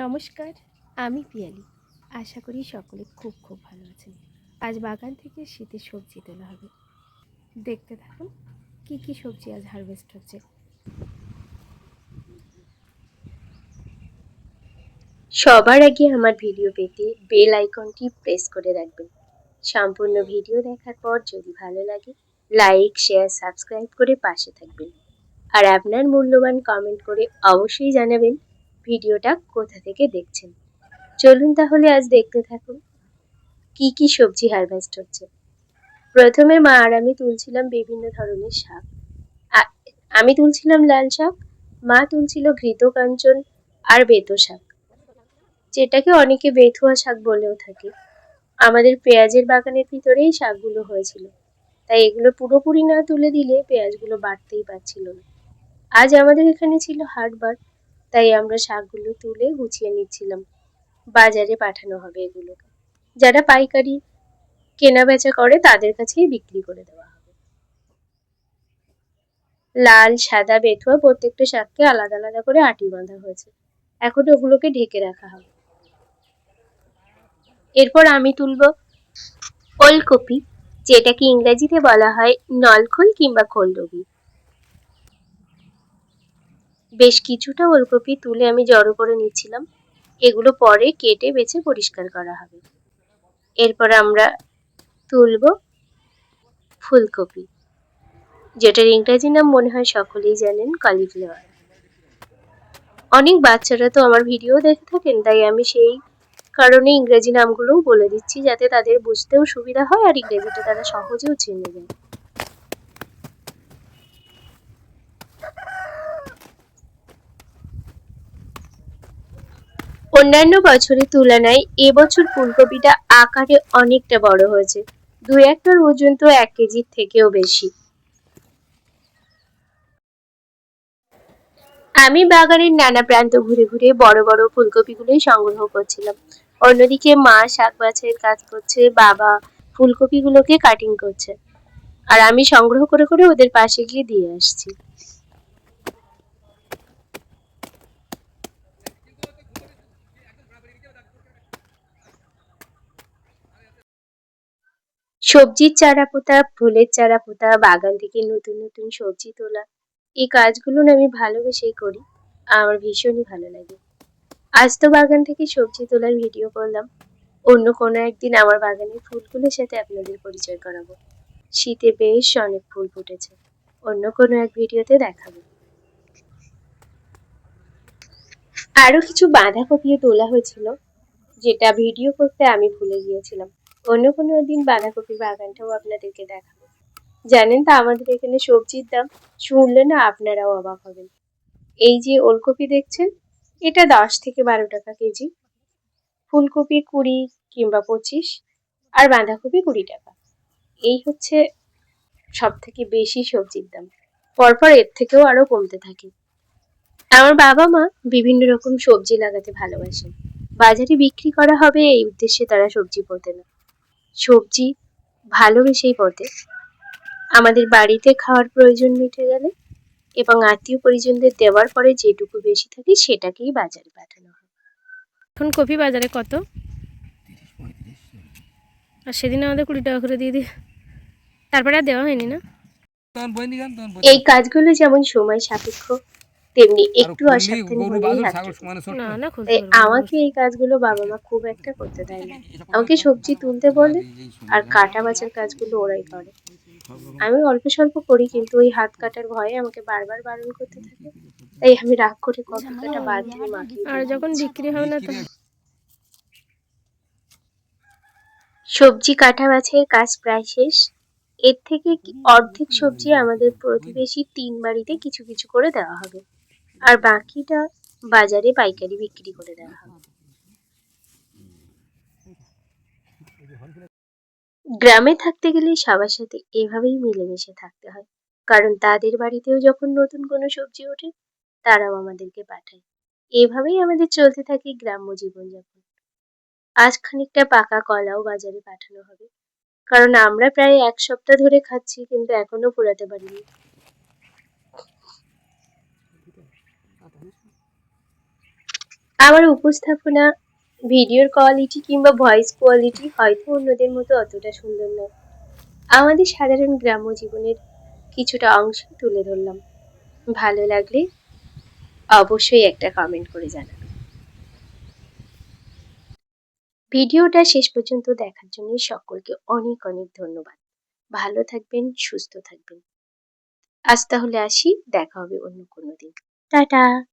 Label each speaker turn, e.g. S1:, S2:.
S1: নমস্কার, আমি পিয়ালি। আশা করি সকলে খুব খুব ভালো আছেন। আজ বাগান থেকে শীতের সবজি তোলা হবে। দেখতে থাকুন, কি কি সবজি আজ হারভেস্ট হচ্ছে।
S2: সবার আগে আমার ভিডিও পেতে বেল আইকনটি প্রেস করে রাখবেন। সম্পূর্ণ ভিডিও দেখার পর যদি ভালো লাগে লাইক শেয়ার সাবস্ক্রাইব করে পাশে থাকবেন। আর আপনার মূল্যবান কমেন্ট করে অবশ্যই জানাবেন ভিডিওটা কোথা থেকে দেখছেন? চলুন তাহলে আজ দেখতে থাকুন, কি কি সবজি হারভেস্ট হচ্ছে। প্রথমে মা আর আমি তুলছিলাম বিভিন্ন ধরনের শাক। আমি তুলছিলাম লাল শাক, মা তুলছিল ঘৃত কাঞ্চন আর বেতো শাক। যেটাকে অনেকে বেথুয়া শাক বলেও থাকে। আমাদের পেঁয়াজের বাগানের ভিতরেই শাকগুলো হয়েছিল। তাই এগুলো পুরোপুরি না তুলে দিলে পেঁয়াজগুলো বাড়তেই পারছিল না। আজ আমাদের এখানে ছিল হাটবার তাই আমরা শাকগুলো তুলে গুছিয়ে নিচ্ছিলাম। বাজারে পাঠানো হবে এগুলোকে। যারা পাইকারি কেনা বেচা করে তাদের কাছেই বিক্রি করে দেওয়া হবে। লাল, সাদা, বেথুয়া প্রত্যেকটা শাককে আলাদা আলাদা করে আটি বাঁধা হয়েছে। এখন ওগুলোকে ঢেকে রাখা হবে। এরপর আমি তুলব ওলকপি, যেটাকে ইংরেজিতে বলা হয় নলখোল কিংবা খোলরবি বেশ কিছুটা ওলকপি তুলে আমি জড়ো করে নিচ্ছিলাম এগুলো পরে কেটে বেছে পরিষ্কার করা হবে। এরপর আমরা তুলব ফুলকপি যেটার ইংরাজি নাম মনে হয় সকলেই জানেন, কলিফ্লাওয়ার। অনেক বাচ্চারা তো আমার ভিডিও দেখে থাকেন, তাই আমি সেই কারণে ইংরেজি নামগুলোও বলে দিচ্ছি, যাতে তাদের বুঝতেও সুবিধা হয় আর ইংরেজিটা তারা সহজেও চিনে যায়। অন্যান্য বছরের তুলনায় এবছর ফুলকপিটা আকারে অনেকটা বড় হয়েছে। দু একটার ওজন তো এক কেজির থেকেও বেশি। আমি বাগানের নানা প্রান্ত ঘুরে ঘুরে বড় বড় ফুলকপিগুলোই সংগ্রহ করছিলাম। অন্যদিকে মা শাক বাছাইয়ের কাজ করছে, বাবা ফুলকপিগুলোকে কাটিং করছে। আর আমি সংগ্রহ করে করে ওদের পাশে গিয়ে দিয়ে আসছি। সবজির চারা পোতা ফুলের চারা পোতা বাগান থেকে নতুন নতুন সবজি তোলা। এই কাজগুলো আমি ভালোবেসেই করি। আমার ভীষণই ভালো লাগে। আজ তো বাগান থেকে সবজি তোলার ভিডিও করলাম। অন্য কোনো একদিন আমার বাগানের ফুলগুলোর সাথে আপনাদের পরিচয় করাবো। শীতে বেশ অনেক ফুল ফুটেছে। অন্য কোনো এক ভিডিওতে দেখাবো। আরও কিছু বাঁধাকপিও তোলা হয়েছিল, যেটা ভিডিও করতে আমি ভুলে গিয়েছিলাম। অন্য কোনো দিন বাঁধাকপির বাগানটাও আপনাদেরকে দেখাবো। জানেন তো আমাদের এখানে সবজির দাম শুনলে না আপনারাও অবাক হবেন। এই যে ওলকপি দেখছেন, এটা দশ থেকে বারো টাকা কেজি। ফুলকপি কুড়ি কিংবা পঁচিশ আর বাঁধাকপি কুড়ি টাকা। এই হচ্ছে সব থেকে বেশি সবজির দাম। পরপর এর থেকেও আরও কমতে থাকে। আমার বাবা মা বিভিন্ন রকম সবজি লাগাতে ভালোবাসেন। বাজারে বিক্রি করা হবে এই উদ্দেশ্যে তারা সবজি পোতে না। সবজি ভালোবেসেই পোতে আমাদের বাড়িতে খাওয়ার প্রয়োজন মিটে গেলে এবং আত্মীয় পরিজনদের দেওয়ার পরে যেটুকু বেশি থাকে সেটাকেই বাজারে পাঠানো হয়।
S1: এখন কপি বাজারে কত? আর সেদিন আমাদের কুড়ি টাকা করে দিয়ে দিয়ে। তারপরে আর দেওয়া হয়নি না?
S2: এই কাজগুলো যেমন সময় সাপেক্ষ তেমনি একটু অসাবধানী হলেই হাত চলে।
S1: না না খুলতে
S2: তাই আমাকে এই কাজগুলো বাবা মা খুব একটা করতে দেয় না। আমাকে সবজি তুলতে বলে আর কাটা বাছার কাজগুলো ওরাই করে। আমি অল্প স্বল্প করি কিন্তু ওই হাত কাটার ভয়ে আমাকে বারবার বারণ করতে থাকে। তাই আমি রাগ করে কপি কাটা বাদ দিয়ে মাকে
S1: আর যখন বিক্রি হয় না তো
S2: সবজি কাটা বাছাইয়ের কাজ প্রায় শেষ। এর থেকে অর্ধেক সবজি আমাদের প্রতিবেশী তিন বাড়িতে কিছু কিছু করে দেওয়া হবে। আর বাকিটা বাজারে পাইকারি বিক্রি করে দেওয়া হবে গ্রামে থাকতে গেলে সবার সাথে এভাবেই মিলেমিশে থাকতে হয়। কারণ তাদের বাড়িতেও যখন নতুন কোনো সবজি ওঠে, তারাও আমাদেরকে পাঠায়। এভাবেই আমাদের চলতে থাকে গ্রাম্য জীবনযাপন। আজ খানিকটা পাকা কলাও বাজারে পাঠানো হবে। কারণ আমরা প্রায় এক সপ্তাহ ধরে খাচ্ছি, কিন্তু এখনও ফুরাতে পারিনি। আমার উপস্থাপনা, ভিডিওর কোয়ালিটি কিংবা ভয়েস কোয়ালিটি হয়তো অন্যদের মতো অতটা সুন্দর নয়। আমাদের সাধারণ গ্রাম্য জীবনের কিছুটা অংশ তুলে ধরলাম। ভালো লাগলে অবশ্যই একটা কমেন্ট করে জানাবেন। ভিডিওটা শেষ পর্যন্ত দেখার জন্য সকলকে অনেক অনেক ধন্যবাদ। ভালো থাকবেন, সুস্থ থাকবেন। আজ তাহলে আসি, দেখা হবে অন্য কোনো দিন। টাটা!